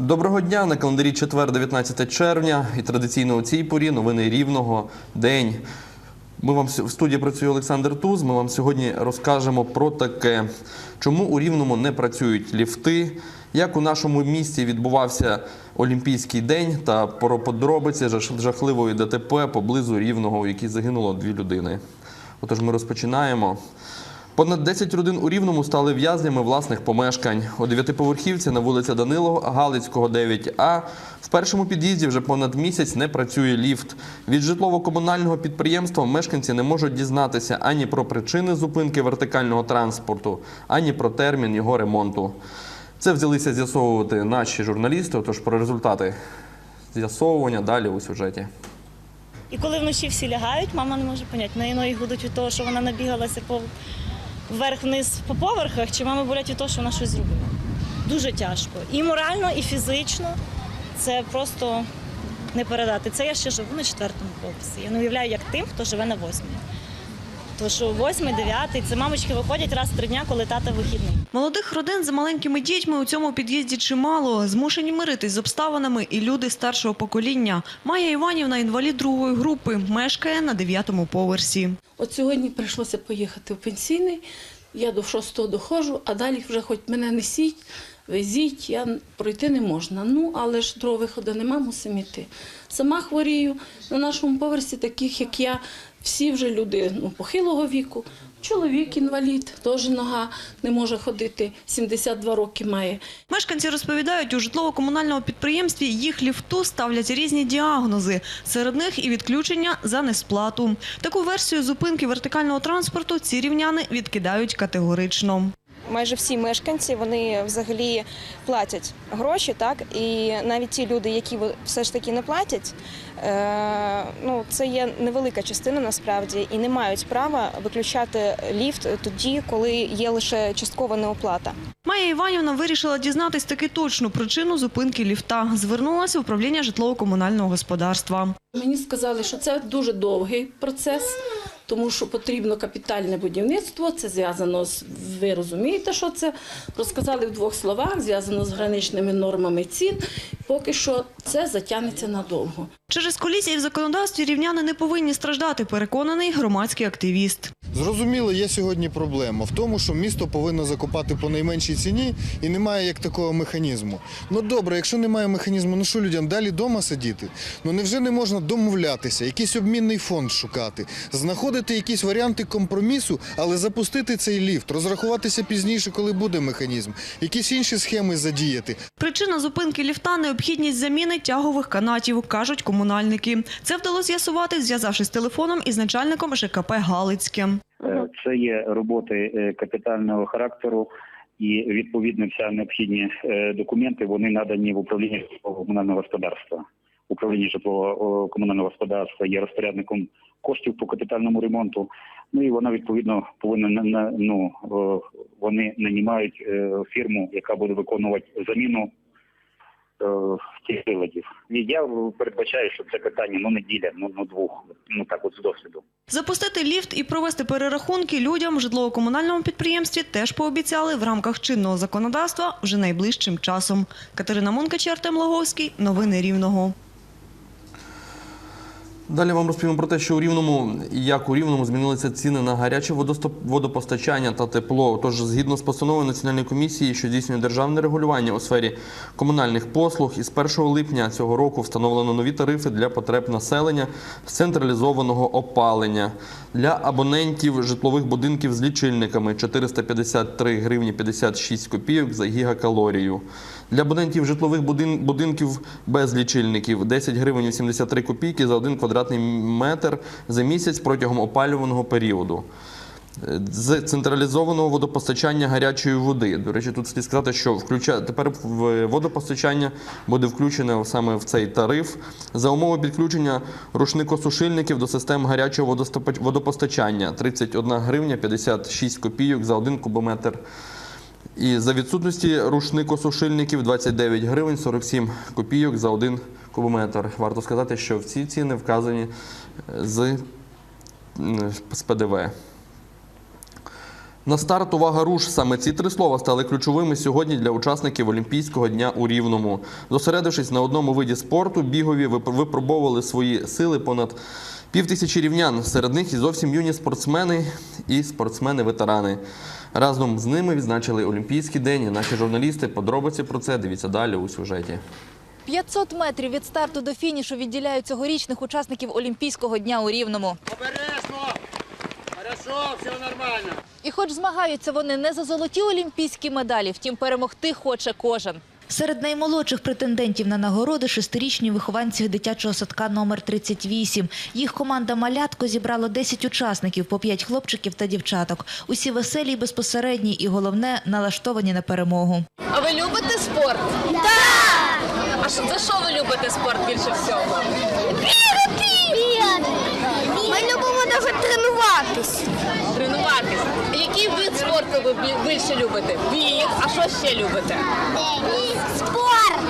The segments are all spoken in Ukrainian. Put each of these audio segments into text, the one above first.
Доброго дня на календарі четвер, 19 червня. І традиційно у цій порі новини рівного день. Ми вам в студії працює Олександр Туз. Ми вам сьогодні розкажемо про таке, чому у Рівному не працюють ліфти, як у нашому місті відбувався Олімпійський день та про подробиці жах- жахливої ДТП поблизу Рівного, у якій загинуло дві людини. Отож, ми розпочинаємо. Понад 10 родин у Рівному стали в'язнями власних помешкань. У дев'ятиповерхівці на вулиці Данило Галицького, 9А. В першому під'їзді вже понад місяць не працює ліфт. Від житлово-комунального підприємства мешканці не можуть дізнатися ані про причини зупинки вертикального транспорту, ані про термін його ремонту. Це взялися з'ясовувати наші журналісти. Отож про результати з'ясовування далі у сюжеті. І коли вночі всі лягають, мама не може поняти, неї ноги гудуть від того, що вона набігалася по вверх-вниз по поверхах, чи мами болять від того, що вона щось зробила. Дуже тяжко. І морально, і фізично. Це просто не передати. Це я ще живу на четвертому поверсі. Я не уявляю, як тим, хто живе на восьмій. Тому що восьмий, дев'ятий, це мамочки виходять раз в три дня, коли тата вихідний. Молодих родин з маленькими дітьми у цьому під'їзді чимало. Змушені миритись з обставинами і люди старшого покоління. Майя Іванівна інвалід другої групи, мешкає на дев'ятому поверсі. От сьогодні прийшлося поїхати в пенсійний. Я до шостого доходжу, а далі вже хоч мене несіть, везіть, я пройти не можна. Ну, але ж другого виходу нема, мусимо йти. Сама хворію на нашому поверсі, таких як я, всі вже люди ну, похилого віку. Чоловік інвалід, теж нога не може ходити, 72 роки має. Мешканці розповідають, у житлово-комунальному підприємстві їх ліфту ставлять різні діагнози. Серед них і відключення за несплату. Таку версію зупинки вертикального транспорту ці рівняни відкидають категорично. Майже всі мешканці вони взагалі платять гроші, так і навіть ті люди, які все ж таки не платять, е, ну це є невелика частина насправді, і не мають права виключати ліфт тоді, коли є лише часткова неоплата. Майя Іванівна вирішила дізнатись таки точну причину зупинки ліфта. Звернулася в управління житлово-комунального господарства. Мені сказали, що це дуже довгий процес, тому що потрібно капітальне будівництво. Це зв'язано з ви розумієте, що це розказали в двох словах, зв'язано з граничними нормами цін. Поки що це затягнеться надовго. Через колізії в законодавстві рівняни не повинні страждати, переконаний громадський активіст. Зрозуміло, є сьогодні проблема в тому, що місто повинно закупати по найменшій ціні і немає як такого механізму. Ну добре, якщо немає механізму, ну що людям далі вдома сидіти? Ну невже не можна домовлятися, якийсь обмінний фонд шукати, знаходити якісь варіанти компромісу, але запустити цей ліфт, розрахуватися пізніше, коли буде механізм, якісь інші схеми задіяти. Причина зупинки ліфта – необхідність заміни тягових канатів, кажуть комунальники. Це вдалося з'ясувати, зв'язавшись телефоном із начальником ЖКП «Галицьке». Е, Це є роботи е, капітального характеру, і відповідно вся необхідні е, документи вони надані в управління комунального господарства. Управління житлового комунального господарства є розпорядником коштів по капітальному ремонту. Ну і вона відповідно повинна на- на- ну вони нанімають фірму, яка буде виконувати заміну е, тих приладів. Я передбачаю, що це питання ну неділя, ну ну двох, ну так от з досвіду. Запустити ліфт і провести перерахунки людям в житлово-комунальному підприємстві теж пообіцяли в рамках чинного законодавства вже найближчим часом. Катерина Мункач, Артем Лаговський. Новини Рівного. Далі вам розповім про те, що у Рівному, як у Рівному змінилися ціни на гаряче водопостачання та тепло. Тож, згідно з постановою Національної комісії, що здійснює державне регулювання у сфері комунальних послуг, із 1 липня цього року встановлено нові тарифи для потреб населення з централізованого опалення для абонентів житлових будинків з лічильниками 453 гривні 56 копійок за гігакалорію. Для абонентів житлових будинків без лічильників 10 гривень 83 копійки за один квадратний метр за місяць протягом опалюваного періоду. З централізованого водопостачання гарячої води. До речі, тут слід сказати, що включа... тепер водопостачання буде включене саме в цей тариф. За умови підключення рушникосушильників до систем гарячого водопостачання 31 гривня 56 копійок за один кубометр. І за відсутності рушникосушильників 29 гривень 47 копійок за один кубометр. Варто сказати, що в ці ціни вказані е, з, з ПДВ. На старт увага руш. Саме ці три слова стали ключовими сьогодні для учасників Олімпійського дня у Рівному. Зосередившись на одному виді спорту, бігові випробовували свої сили понад півтисячі рівнян. Серед них і зовсім юні спортсмени і спортсмени-ветерани. Разом з ними відзначили Олімпійський день. Наші журналісти подробиці про це дивіться далі у сюжеті. 500 метрів від старту до фінішу відділяють цьогорічних учасників Олімпійського дня у Рівному. Обережно! Хорошо, все нормально. І хоч змагаються вони не за золоті олімпійські медалі, втім перемогти хоче кожен. Серед наймолодших претендентів на нагороди шестирічні вихованці дитячого садка номер 38. Їх команда «Малятко» зібрала 10 учасників, по 5 хлопчиків та дівчаток. Усі веселі й безпосередні і, головне, налаштовані на перемогу. А ви любите спорт? Так! За що ви любите спорт більше всього? Ми любимо навіть тренуватись. Тренуватись. Який вид спорту ви бі- більше любите? Біг. А що ще любите? Спорт.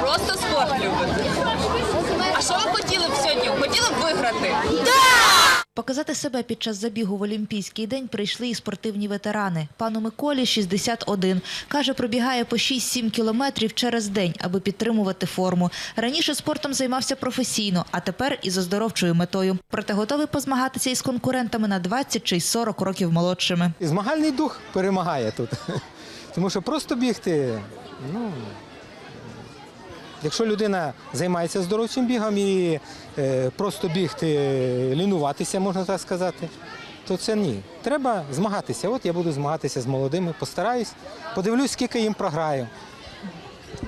Просто спорт любите. А що ви хотіли б сьогодні? Хотіли б виграти? Показати себе під час забігу в Олімпійський день прийшли і спортивні ветерани. Пану Миколі 61. Каже, пробігає по 6-7 кілометрів через день, аби підтримувати форму. Раніше спортом займався професійно, а тепер із оздоровчою метою. Проте готовий позмагатися із конкурентами на 20 чи й 40 років молодшими. Змагальний дух перемагає тут. Тому що просто бігти, ну. Якщо людина займається здоровчим бігом і е, просто бігти, лінуватися, можна так сказати, то це ні. Треба змагатися. От я буду змагатися з молодими, постараюсь, подивлюсь, скільки їм програю.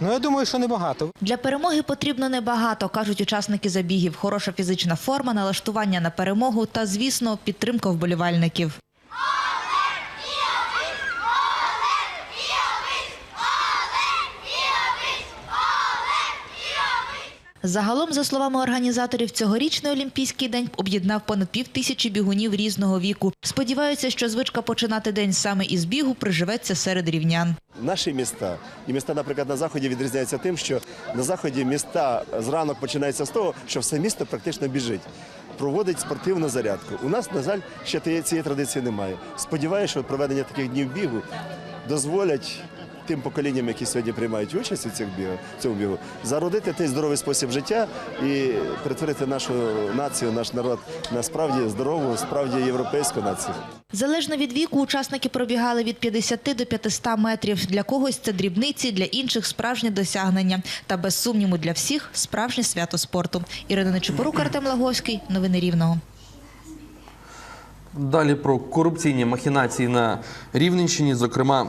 Ну, я думаю, що небагато. Для перемоги потрібно небагато, кажуть учасники забігів. Хороша фізична форма, налаштування на перемогу та, звісно, підтримка вболівальників. Загалом, за словами організаторів, цьогорічний Олімпійський день об'єднав понад пів тисячі бігунів різного віку. Сподіваються, що звичка починати день саме із бігу приживеться серед рівнян. Наші міста і міста, наприклад, на заході відрізняються тим, що на заході міста зранок починається з того, що все місто практично біжить. Проводить спортивну зарядку. У нас, на жаль, ще цієї традиції немає. Сподіваюся, що проведення таких днів бігу дозволять тим поколінням, які сьогодні приймають участь у цих бігах, цьому бігу, зародити той здоровий спосіб життя і перетворити нашу націю, наш народ на справді здорову, справді європейську націю. Залежно від віку, учасники пробігали від 50 до 500 метрів. Для когось це дрібниці, для інших справжнє досягнення. Та без сумніву для всіх справжнє свято спорту. Ірина Нечипорук, Артем Лаговський. Новини Рівного. Далі про корупційні махінації на Рівненщині, зокрема.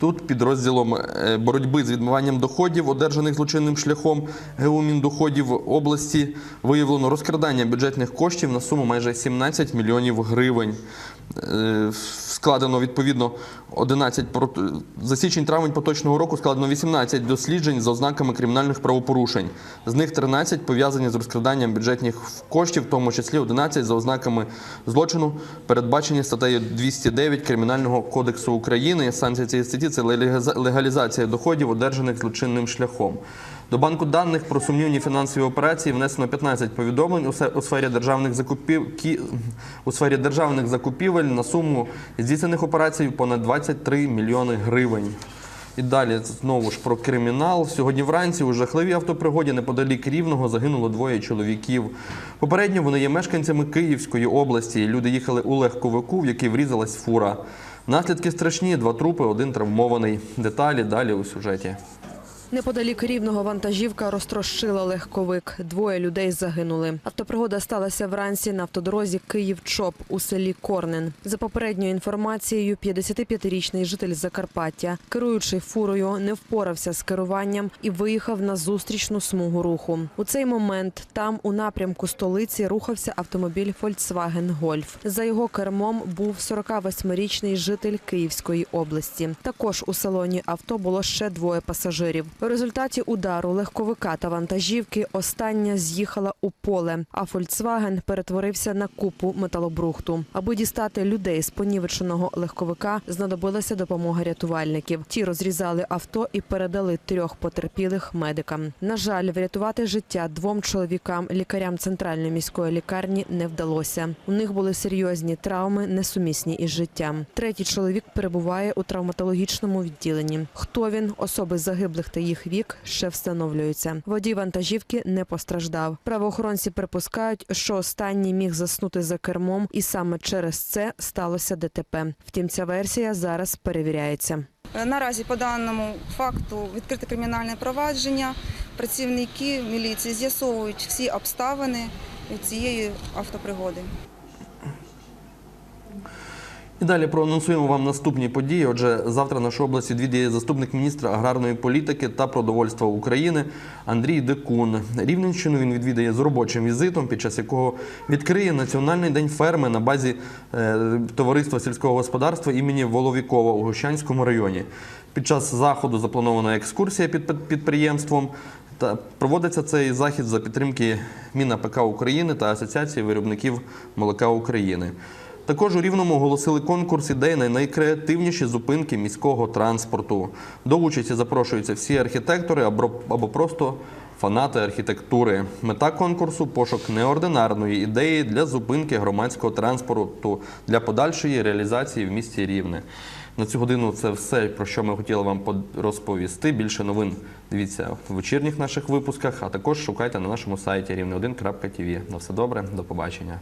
Тут підрозділом е, боротьби з відмиванням доходів, одержаних злочинним шляхом геумін доходів області, виявлено розкрадання бюджетних коштів на суму майже 17 мільйонів гривень. Складено відповідно 11 прот- за січень-травень поточного року складено 18 досліджень за ознаками кримінальних правопорушень. З них 13 пов'язані з розкраданням бюджетних коштів, в тому числі 11 за ознаками злочину, передбачені статтею 209 Кримінального кодексу України. Санкція цієї статті це легалізація доходів, одержаних злочинним шляхом. До банку даних про сумнівні фінансові операції внесено 15 повідомлень у сфері державних закупів у сфері державних закупівель на суму здійснених операцій понад 23 мільйони гривень. І далі знову ж про кримінал. Сьогодні вранці у жахливій автопригоді неподалік Рівного загинуло двоє чоловіків. Попередньо вони є мешканцями Київської області. Люди їхали у легковику, в який врізалась фура. Наслідки страшні: два трупи, один травмований. Деталі далі у сюжеті. Неподалік рівного вантажівка розтрощила легковик. Двоє людей загинули. Автопригода сталася вранці на автодорозі Київ-Чоп у селі Корнен. За попередньою інформацією, 55-річний житель Закарпаття, керуючи фурою, не впорався з керуванням і виїхав на зустрічну смугу руху. У цей момент там, у напрямку столиці, рухався автомобіль Volkswagen Golf. За його кермом був 48-річний житель Київської області. Також у салоні авто було ще двоє пасажирів. У результаті удару легковика та вантажівки остання з'їхала у поле, а Фольксваген перетворився на купу металобрухту. Аби дістати людей з понівеченого легковика, знадобилася допомога рятувальників. Ті розрізали авто і передали трьох потерпілих медикам. На жаль, врятувати життя двом чоловікам лікарям центральної міської лікарні не вдалося. У них були серйозні травми, несумісні із життям. Третій чоловік перебуває у травматологічному відділенні. Хто він, особи загиблих та їх вік, ще встановлюється. Водій вантажівки не постраждав. Правоохоронці припускають, що останній міг заснути за кермом, і саме через це сталося ДТП. Втім, ця версія зараз перевіряється. Наразі по даному факту відкрите кримінальне провадження. Працівники міліції з'ясовують всі обставини цієї автопригоди. І далі проанонсуємо вам наступні події. Отже, завтра нашу область відвідає заступник міністра аграрної політики та продовольства України Андрій Декун. Рівненщину він відвідає з робочим візитом, під час якого відкриє Національний день ферми на базі е, товариства сільського господарства імені Воловікова у Гощанському районі. Під час заходу запланована екскурсія під підприємством. Та проводиться цей захід за підтримки МінАПК України та Асоціації виробників молока України. Також у Рівному оголосили конкурс ідей на найкреативніші зупинки міського транспорту. До участі запрошуються всі архітектори або, просто фанати архітектури. Мета конкурсу пошук неординарної ідеї для зупинки громадського транспорту для подальшої реалізації в місті Рівне. На цю годину це все, про що ми хотіли вам розповісти. Більше новин дивіться в вечірніх наших випусках, а також шукайте на нашому сайті рівне1.tv. На все добре, до побачення.